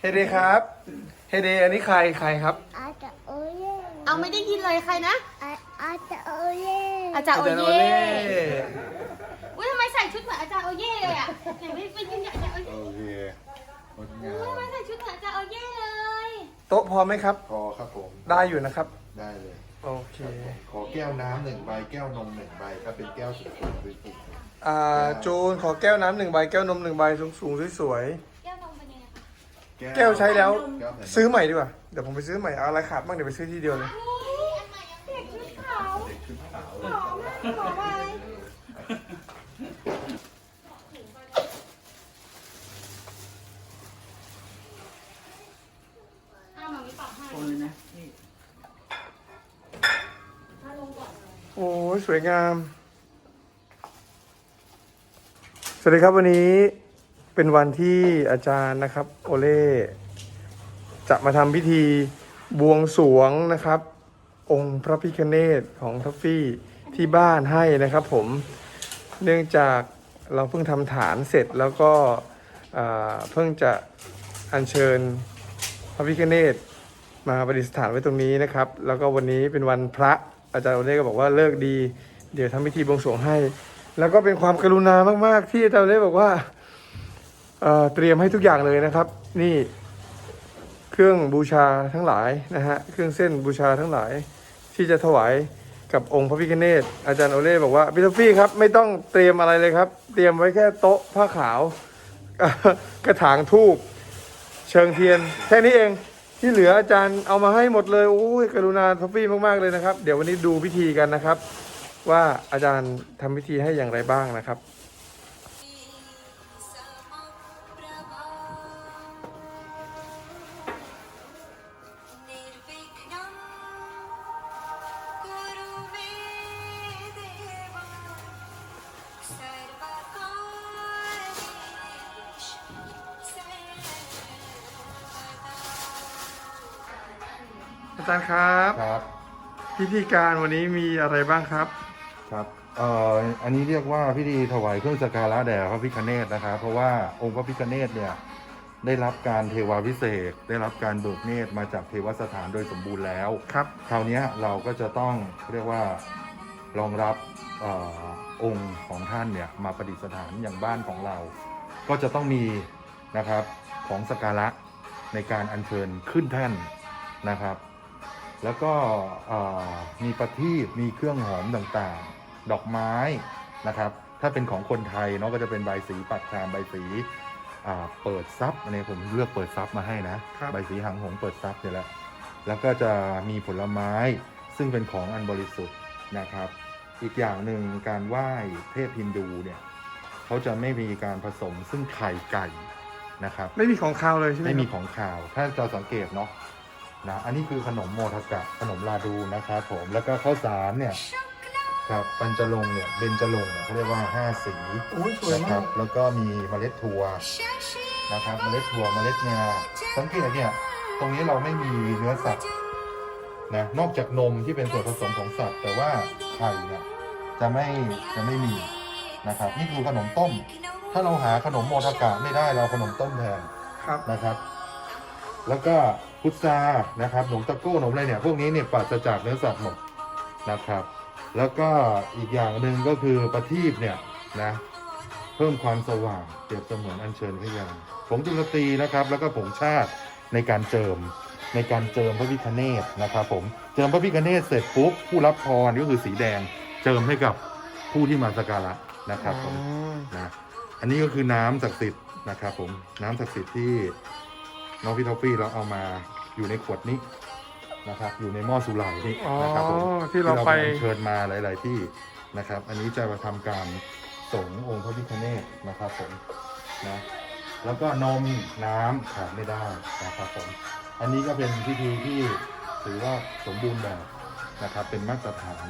เฮเดครับ เฮเดอันนี้ใครใครครับ อาจจะโอเย่เอาไม่ได้ยินเลยใครนะ อาอาจจะโอเย่อาจารย์โออาจารย์โอเย่เล่อุ้ยทำไมใส่ชุดเหมือนอาจารย์โอเย่เลยอะไหนไปไปยืนกับอาจารย์โอเย่โอเคงดงาอุ้ยทำไมมใส่ชุดเหมือนอาจารย์โอเย่เลยโต๊ะพอไหมครับ พอครับผมได้อยู่นะครับ ได้เลยโอเค ครับผมขอแก้วน้ำหนึ่งใบแก้วนมหนึ่งใบถ้าเป็นแก้วสุดๆสวยอ่าจูนขอแก้วน้ำหนึ่งใบแก้วนมหนึ่งใบสูงสูงๆสวยแแก้วใช้แล้วแก้วใส่ซื้อใหม่ดีกว่า เดี๋ยวผมไปซื้อใหม่เอาอะไรขาดบ้างเดี๋ยวไปซื้อทีเดียวเลยอุ้ยอันใหม่ยังเด็กชุดขาวเด็กชุดขาวหอมมากหอมอะไรอ้าวหมามีปรับให้คนเลยนะนี่ถ้าลงก่อนโอ้ยสวยงาม สวัสดีครับวันนี้ เป็นวันที่อาจารย์นะครับ โอเล่จะมาทำพิธีบวงสรวงนะครับ องค์พระพิคเนตของทัฟฟี่ที่บ้านให้นะครับ ผมเนื่องจากเราเพิ่งทำฐานเสร็จแล้วก็เพิ่งจะอัญเชิญพระพิคเนตมาประดิษฐานไว้ตรงนี้นะครับ แล้วก็วันนี้เป็นวันพระอาจารย์โอเล่ก็บอกว่าเลิกดี เดี๋ยวทำพิธีบวงสรวงให้ แล้วก็เป็นความกรุณามาก ๆ ที่อาจารย์โอเล่บอกว่า เตรียมให้ทุกอย่างเลยนะครับ นี่เครื่องบูชาทั้งหลายนะฮะเครื่องเส้นบูชาทั้งหลาย ที่จะถวายกับองค์พระพิฆเนศอาจารย์โอเล่บอกว่าพี่ทอฟฟี่ครับไม่ต้องเตรียมอะไรเลยครับ เตรียมไว้แค่โต๊ะผ้าขาว กระถางทูบเชิงเทียน แค่นี้เองที่เหลืออาจารย์เอามาให้หมดเลยโอ้ยกรุณาทอฟฟี่มากๆเลยนะครับ เดี๋ยววันนี้ดูพิธีกันนะครับ ว่าอาจารย์ทำพิธีให้อย่างไรบ้างนะครับ จารย์ครับ ครับพิธีการวันนี้มีอะไรบ้างครับ ครับเอ่ออันนี้เรียกว่าพิธีถวายเครื่องสักการะแด่พระพิฆเนศนะครับ เพราะว่าองค์พระพิฆเนศเนี่ยได้รับการเทวาพิเศษกได้รับการเบิกเนตรมาจากเทวสถานโดยสมบูรณ์แล้ว ครับ คราวเนี้ยเราก็จะต้องเรียกว่ารองรับเออองค์ของท่านเนี่ยมาประดิษฐานอย่างบ้านของเรา ก็จะต้องมีนะครับของสกการะในการอัญเชิญขึ้นแท่นนะครับ แล้วก็เอ่อมีประทีปมีเครื่องหอมต่างๆ ดอกไม้นะครับ ถ้าเป็นของคนไทยเนาะก็จะเป็นใบสีปัดชามใบสีอ่าเปิดซับอันนี้ผมเลือกเปิดซับมาให้นะครับใบสีหางหงส์เปิดซับเนี่ยแหละแล้วก็จะมีผลไม้ซึ่งเป็นของอันบริสุทธิ์นะครับ อีกอย่างหนึ่งการไหว้เทพฮินดูเนี่ยเขาจะไม่มีการผสมซึ่งไข่ไก่นะครับ ไม่มีของคาวเลยใช่ไหมไม่มีครับของข่าว ถ้าจะสังเกตเนาะ นะ อันนี้คือขนมโมทกะขนมลาดูนะครับผม แล้วก็ข้าวสารเนี่ยครับปัญจลงค์เนี่ยเบญจลงค์เนี่ยเขาเรียกว่าห้าสีโอ้ยสวยนะคมารักบแล้วก็มีเมล็ดถั่วนะครับ เมล็ดถั่วเมล็ดงาสังเกตเนี่ยตรงนี้เราไม่มีเนื้อสัตว์นะนอกจากนมที่เป็นส่วนผสมของสัตว์ แต่ว่าไข่เนี่ยจะไม่จะไม่มีนะครับนี่คือขนมต้ม ถ้าเราหาขนมโมทกะไม่ได้เราเอาขนมต้มแทนครับนะครับ แล้วก็ พุทรานะครับหนมตะโก้หนมอะไรเนี่ยพวกนี้เนี่ยปราศจากเนื้อสัตว์หมดนะครับ แล้วก็อีกอย่างหนึ่งก็คือประทีปเนี่ยนะเพิ่มความสว่างเปรียบเสมือนอัญเชิญพยานผงจุลตรีนะครับ แล้วก็ผงชาติในการเจิมในการเจิมพระพิคเนตนะครับผมเจิมพระพิคเนตเสร็จปุ๊บผู้รับพรก็คือสีแดงเจิมให้กับผู้ที่มาสักการะนะครับผมอ๋อนะอันนี้ก็คือน้ำศักดิ์สิทธิ์นะครับผมน้ำศักดิ์สิทธิ์ที่ น้องพี่ทอฟฟี่เราเอามาอยู่ในขวดนี้นะครับ อยู่ในหม้อสุไหลนี่อ๋อนะครับผมที่เราไป เชิญมาหลาย ๆ ที่นะครับ อันนี้จะมาทำการส่งองค์พระพิฆเนศนะครับผมนะแล้วก็นมน้ำขาดไม่ได้นะครับผมอันนี้ก็เป็นพิธีที่ถือว่าสมบูรณ์แบบนะครับ เป็นมาตรฐาน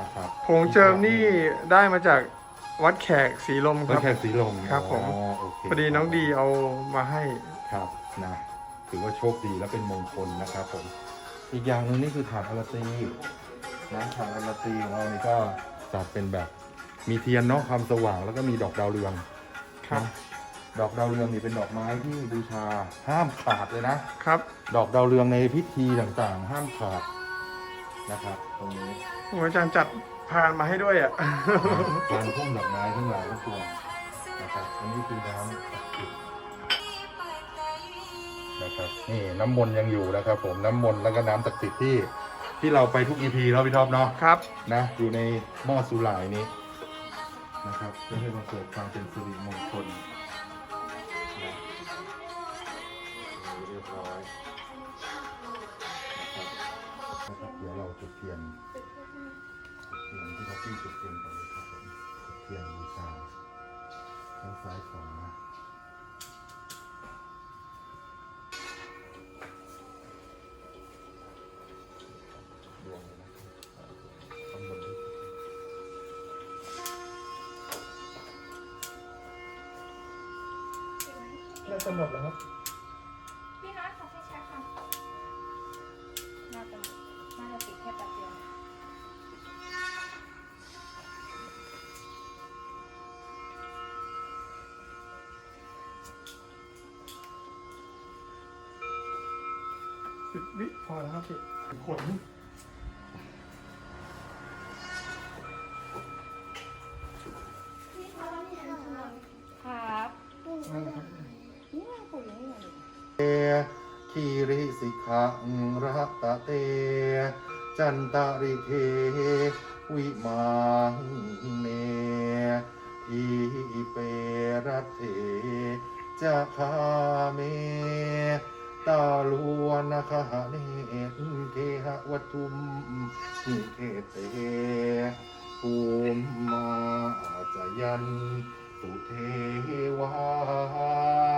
นะครับ ผงเจิมนี่ได้มาจากวัดแขกสีลมคแล้รัวบแขกสีลมครับผม อ๋อโเค พอดีน้องดีเอามาให้ ครับนะถือว่าโชคดีและเป็นมงคลนะครับผมอีกอย่างหนึ่งนี่คือถาดอาราตีนะถาดอาราตีของเรานี่ก็จัดเป็นแบบมีเทียนเนาะความสว่างแล้วก็มีดอกดาวเรืองครับนะดอกดาวเรืองนี่เป็นดอกไม้ที่บูชาห้ามขาดเลยนะครับ ดอกดาวเรืองในพิธีต่างๆ ห้ามขาดนะครับ ตรงนี้โอ้อาจารย์จัดพานมาให้ด้วยอะการพุ่มดอกไม้ทั้งหลายทั้งปวงนะครับอันนี้คือน้ำศักดิ์สิทธิ์ นะครับนี่น้ำมนต์ยังอยู่นะครับ ผมน้ำมนต์แล้วก็น้ำศักดิ์สิทธิ์ที่ที่เราไปทุกอีพีแล้วพี่ท็อปเนาะครับนะอยู่ในหม้อสุหร่ายนี้นะครับเพื่อให้มันเกิดความเป็นสิริมงคลนะเรียบร้อยนะครับนะครับเดี๋ยวเราจุดเทียนจุดเทียนที่เราพี่จุดเทียนกันเลยครับผมจุดเทียนบูชาทั้งซ้ายขวา น่าจะหมดแล้วครับพี่น้อยขอให้ใช้ค่ะน่าจะน่าจะติดแค่แป๊บเดียวสิบวิพอแล้วครับพี่ขน สิกขังรัตเต จันตาริเควิมังเนทีเปรัตเถจะคาเมตาลวนคหเนเคหวัตุมิเทเตภูมมาจยันตุเทวา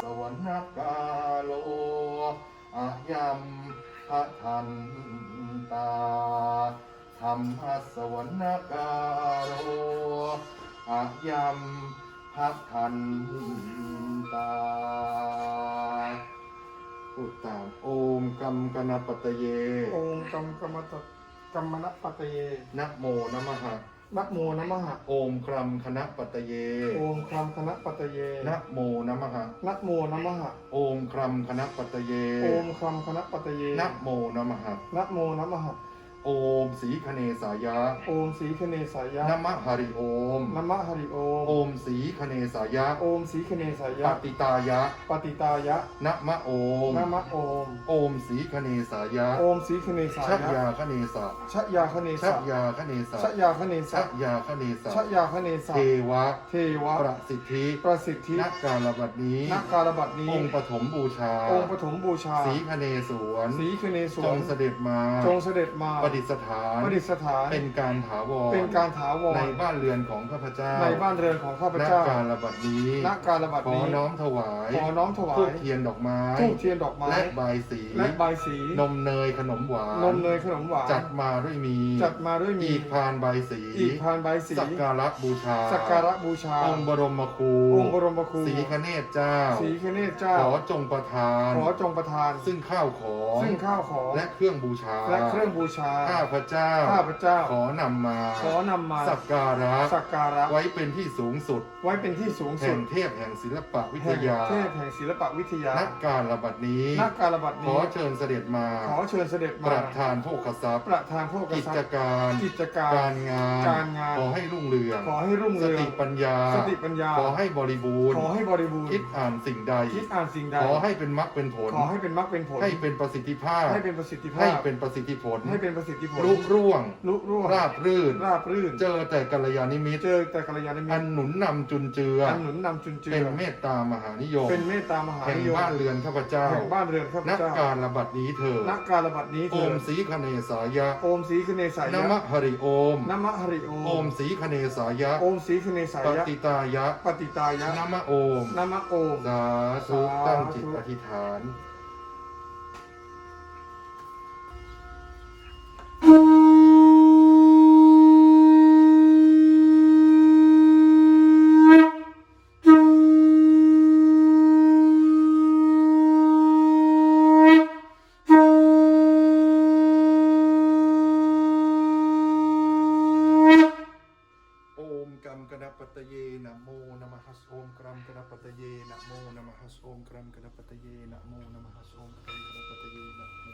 สวรรคาโล อายัมพะทันตาธรรมสวรรคาโลอายัมพะทันตาพูดตามโอมกัมกนปตเยโอมกัมกัมมตกัมมณปัตเย นะโมนะมหะ นะโมนะมหะโอมครัมคณะปัตเย โอมครัมคณะปัตเยนะโมนะมหะนะโมนะมหะโอมครัมคณะปัตเย โอมครัมคณะปัตเยนะโมนะมหะนะโมนะมหะ โอมสีคเนสายะโอมสีคเนสายะนะมะหริโอมนะมะหริโอโอมมสีคเนสายะโอมสีคเนสาปยะฏิตายะปฏิตายะนะมะโอมนะมะโอมโอมสีคเนสายะโอมสีคเนสาชักยะยาคเนสะชะยาคเนชัสะกยาคเนสะชะยาคเนสะชักยาคเนสะชะยาคเนสะเทวะเทวะประสิทธิประสิทธินักการบัดนี้นักการบัตนี้องค์ปฐมบูชาองค์ปฐมบูชาสีคเนสวนสีคเนสจวงนเสด็จมาจงเสด็จมาประดิษฐานประดิษฐานเป็นการถาวรเป็นการถาวรในบ้านเรือนของข้าพเจ้าในบ้านเรือนของข้าพณเจ้าการบัดนี้ณการบัตขอนี้น้อมถวายขอน้อมถวาทูยบเทียนดอกไม้ทูบเทียนดอกไม้และใบายสีและใบายสีนมเนยขนมหวานนมเนยขนมหวานจัดมาด้วยมีจัดมาด้วยมีอีกพานใบายสีอีกพานใบายสีสักการะบูชาสักการะบูชาองค์บรมครูองค์บรมครูสีคเนศเจ้าสีคเนศเจ้าขอจงประทานขอจงประทานซึ่งข้าวของซึ่งข้าวของและเครื่องบูชาและเครื่องบูชาข้าพเจ้า ข้าพเจ้า ขอนำมาขอนำมาสักการะ สักการะ ไว้เป็นที่สูงสุด ไว้เป็นที่สูงสุแห่ดงเทพแห่งศิลปะวิทแห่งยา เทพแห่งศิลปวิทยานักการระบัดนี้นักการบัตขอนี้เชิญเสด็จมา ขอเชิญเสด็จปมาระทานโภคทรัพย์ ประธานพวกกิจษัตริย์การ กิจการ การงาน การงาน ขอให้รุ่งเรือง ขอให้รุ่งสเรืองติปัญญา สติปัญญา ขอให้บริบูรณ์ ขอให้บริบูรณ์ คิดอ่านสิ่งใด คิดอ่านสิ่งใด ขอให้เป็นมรรคเป็นผล ขอให้เป็นมรรคเป็นผล ให้เป็นประสิทธิภาพ ให้เป็นประสิทธิภาให้พเป็นประสิทธิผล ให้เป็นประสิทธิผลรุ่งร่วง ลุร่วงราบรื่น ราบรื่น เจอแต่กัลยาณมิตรเจอแต่กัลยาณมิอัตนรหนุนนำจุนเจืออันหนุนนำจุนเจือเป็นเมตตามหานิยมเป็นเมตตามหาแห่งนิยมบ้านเรือนข้าพเจ้าแห่งบ้านเรือนข้าพนักเจ้าการระบัดนี้เถิดนักการบัตนี้โอเถิมดสีคเนสายะโอมสีคเนสายนยะมหริโอมนมะหริโอโอมสีคเนสายะโอมสีคเนสาปยะ ฏิตายะปฏิตายะนมโอมนมะโอมสาธุสาธุตั้งจิตอธิษฐาน कनपतये नमो नमः ॐ क्रं कनपतये नमो नमः ॐ क्रं कनपतये नमो नमः ॐ क्रं कनपतये नमः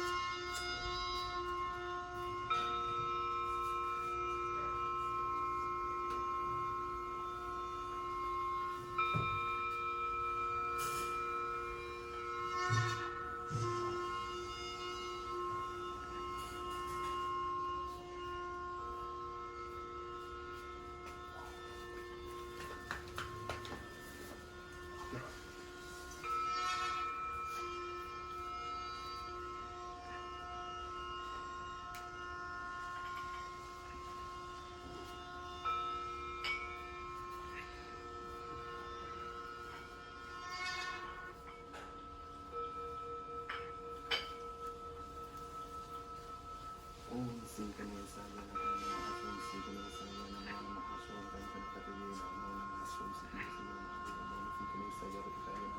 Señor, que está en el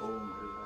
nombre